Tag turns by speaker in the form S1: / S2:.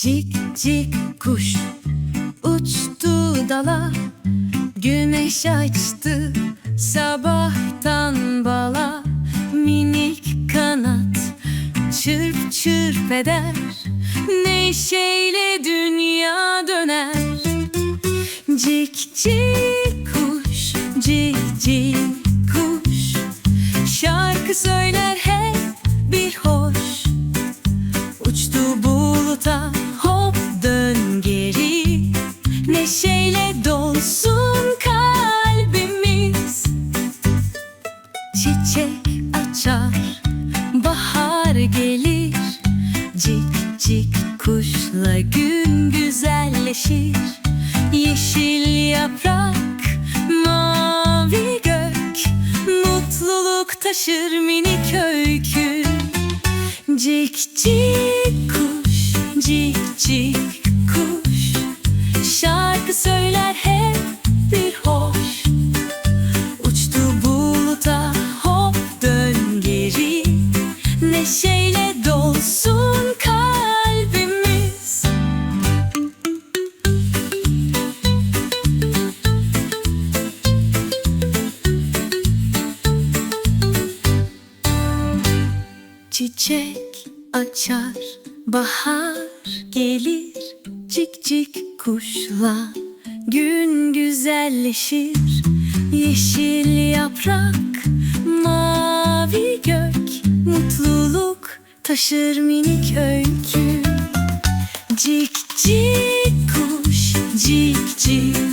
S1: cik kuş uçtu dala Güneş açtı sabahtan bala. Minik kanat çırp çırp eder Neşeyle dünya döner. Cik cik kuş, cik cik kuş Şarkı söyler Neşeyle dolsun kalbimiz. Çiçek açar bahar gelir. Cik cik kuşla gün güzelleşir. Yeşil yaprak mavi gök Mutluluk taşır minik öykü. Cik cik Neşeyle dolsun kalbimiz. Çiçek açar, bahar gelir Cik cik kuşla gün güzelleşir. Yeşil yaprak, mavi gök Mutluluk taşır minik öykü. Cik cik kuş, cik cik